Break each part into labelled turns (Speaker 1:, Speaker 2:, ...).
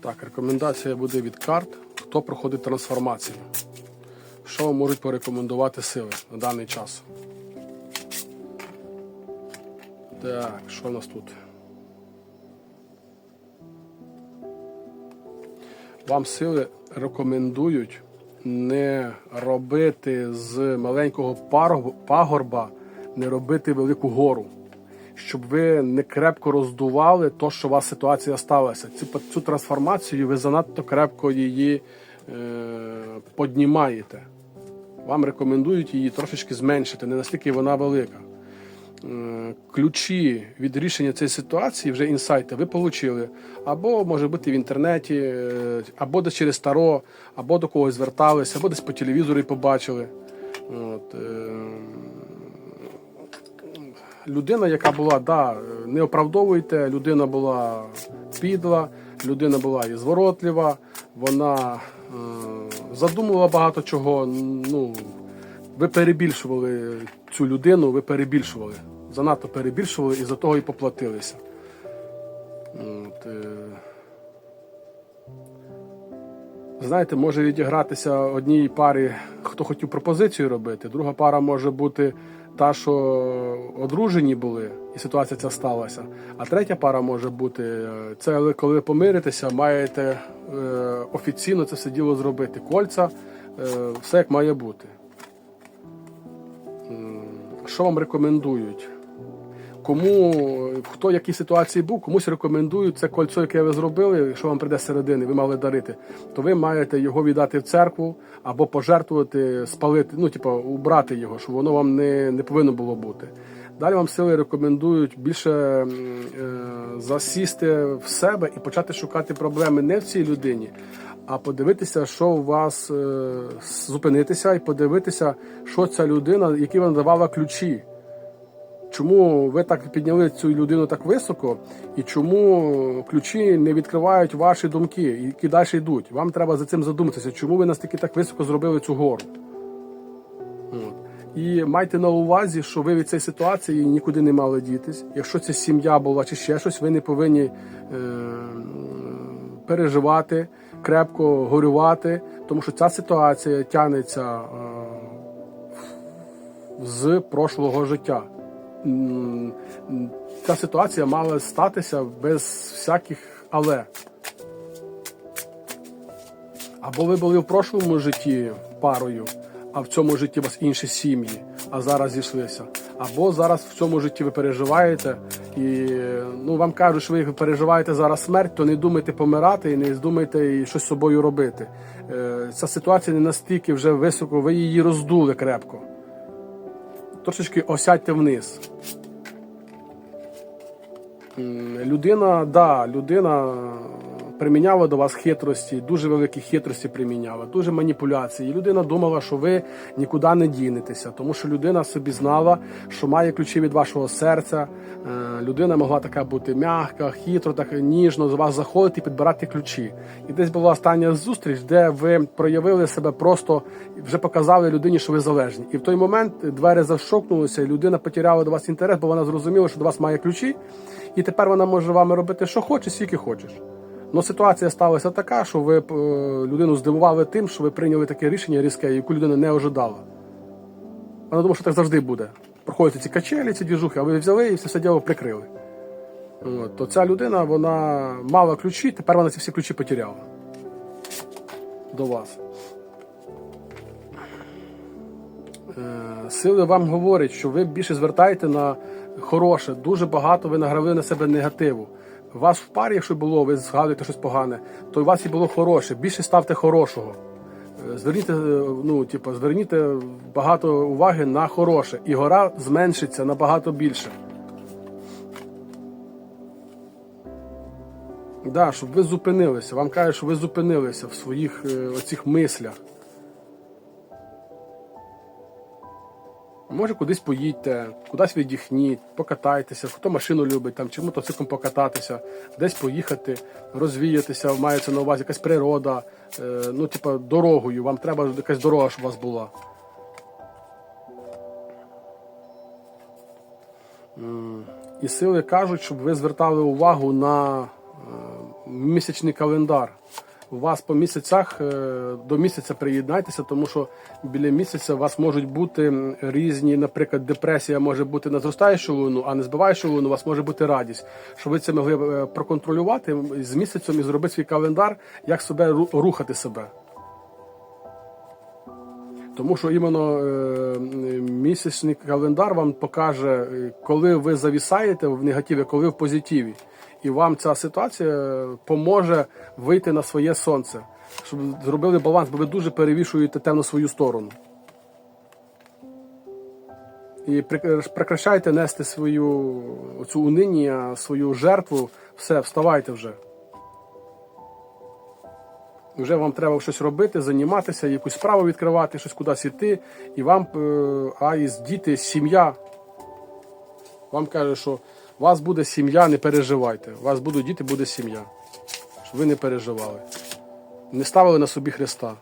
Speaker 1: Так, рекомендація буде від карт, хто проходить трансформацію. Що вам можуть порекомендувати сили на даний час? Так, що у нас тут? Вам сили рекомендують не робити з маленького пагорба, не робити велику гору, щоб ви не крепко роздували то, що у вас ситуація сталася. Цю, цю трансформацію ви занадто крепко її е, поднімаєте. Вам рекомендують її трошечки зменшити, не настільки вона велика. Е, Ключі від рішення цієї ситуації, вже інсайти, ви отримали. Або може бути в інтернеті, е, або десь через таро, або до когось зверталися, або десь по телевізору побачили. От, е, людина, яка була, да, не оправдовуйте, людина була підла, людина була і зворотлива, вона е, задумувала багато чого. Ну, ви перебільшували цю людину, ви перебільшували. Занадто перебільшували і за того і поплатилися. От, е, Знаєте, може відігратися одній парі, хто хотів пропозицію робити, друга пара може бути та, що одружені були, і ситуація ця сталася. А третя пара може бути е, це коли помиритеся, маєте е, офіційно це все діло зробити. Кольця, е, все як має бути. Що вам рекомендують? Кому хто в якій ситуації був, комусь рекомендують це кольцо, яке ви зробили, що вам прийде з середини, ви мали дарити, то ви маєте його віддати в церкву або пожертвувати, спалити, ну типу, убрати його, щоб воно вам не, не повинно було бути. Далі вам сили рекомендують більше е, засісти в себе і почати шукати проблеми не в цій людині, а подивитися, що у вас е, зупинитися і подивитися, що ця людина, які вона давала ключі. Чому ви так підняли цю людину так високо, і чому ключі не відкривають ваші думки, які далі йдуть? Вам треба за цим задуматися, чому ви настільки так високо зробили цю гору? І майте на увазі, що ви від цієї ситуації нікуди не мали дітись. Якщо це сім'я була чи ще щось, ви не повинні е, переживати, крепко горювати, тому що ця ситуація тягнеться е, з прошлого життя. Ця ситуація мала статися без всяких але. Або ви були в прошлому житті парою, а в цьому житті у вас інші сім'ї, а зараз зійшлися. Або зараз в цьому житті ви переживаєте, і ну, вам кажуть, що ви переживаєте зараз смерть, то не думайте помирати і не думайте щось з собою робити. Е, Ця ситуація не настільки вже високо, ви її роздули крепко. Трошечки осядьте вниз. Людина, да, людина приміняла до вас хитрості, дуже великі хитрості приміняла, дуже маніпуляції. Людина думала, що ви нікуди не дінетеся, тому що людина собі знала, що має ключі від вашого серця. Е, Людина могла така бути м'яка, хитро, так ніжно з вас заходити і підбирати ключі. І десь була остання зустріч, де ви проявили себе просто вже показали людині, що ви залежні. І в той момент двері зашокнулися, і людина потеряла до вас інтерес, бо вона зрозуміла, що до вас має ключі, і тепер вона може вами робити, що хоче, скільки хочеш. Ну, ситуація сталася така, що ви е, людину здивували тим, що ви прийняли таке рішення різке, яку людина не ожидала. Вона думала, що так завжди буде. Проходять ці качелі, ці діжухи, а ви взяли і все це діло прикрили. От, то ця людина вона мала ключі, тепер вона ці всі ключі потеряла до вас. Е, Сили вам говорять, що ви більше звертаєте на хороше, дуже багато ви награвили на себе негативу. У вас в парі, якщо було, ви згадуєте щось погане, то у вас і було хороше. Більше ставте хорошого. Е, Зверніть, е, ну, типу, зверніть багато уваги на хороше, і гора зменшиться набагато більше. Да, щоб ви зупинилися. Вам кажуть, що ви зупинилися в своїх е, оцих мислях. Може, кудись поїдьте, кудись віддихніть, покатайтеся, хто машину любить, там, чи мотоциклом покататися, десь поїхати, розвіятися, мається на увазі якась природа, е, ну, типа, дорогою. Вам треба якась дорога, щоб у вас була. І сили кажуть, щоб ви звертали увагу на е, місячний календар. Вас по місяцях е, до місяця приєднайтеся, тому що біля місяця у вас можуть бути різні, наприклад, депресія може бути на зростаючу луну, а не збиваючу луну, у вас може бути радість. Щоб ви це могли е, проконтролювати з місяцем і зробити свій календар, як себе рухати себе. Тому що іменно е, місячний календар вам покаже, е, коли ви завісаєте в негативі, коли в позитиві. І вам ця ситуація поможе вийти на своє сонце, щоб зробили баланс, бо ви дуже перевішуєте те на свою сторону. І прекращайте нести свою цю униння, свою жертву. Все, вставайте вже. Вже вам треба щось робити, займатися, якусь справу відкривати, щось кудись іти. І вам, е, а із діти, сім'я. Вам каже, що у вас буде сім'я, не переживайте. У вас будуть діти, буде сім'я. Щоб ви не переживали. Не ставили на собі Христа.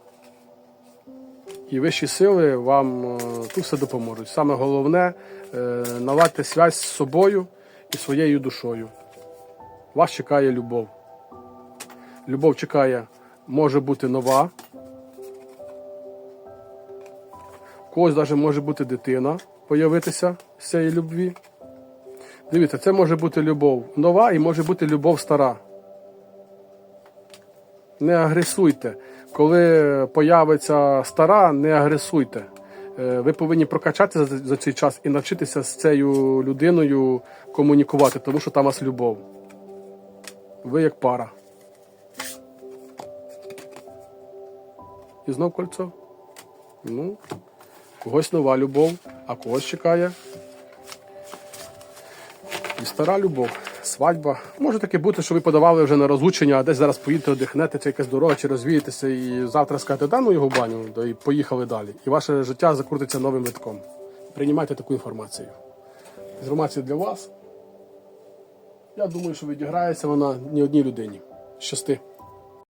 Speaker 1: І вищі сили вам е, тут все допоможуть. Саме головне е, наладьте связь з собою і своєю душою. Вас чекає любов. Любов чекає, може бути нова. У когось навіть може бути дитина появитися з цієї любві. Дивіться, це може бути любов нова і може бути любов стара. Не агресуйте. Коли появиться стара, не агресуйте. Е, Ви повинні прокачатися за- цей час і навчитися з цією людиною комунікувати, тому що там у вас любов. Ви як пара. І знов кольцо. Ну, когось нова любов, а когось чекає. І стара любов, свадьба. Може таке бути, що ви подавали вже на розлучення, а десь зараз поїдете, одихнете, чи якась дорога, чи розвієтеся, і завтра скажете, да ну його баню, да і поїхали далі. І ваше життя закрутиться новим витком. Приймайте таку інформацію. Інформація для вас. Я думаю, що відіграється вона ні одній людині. Щасти.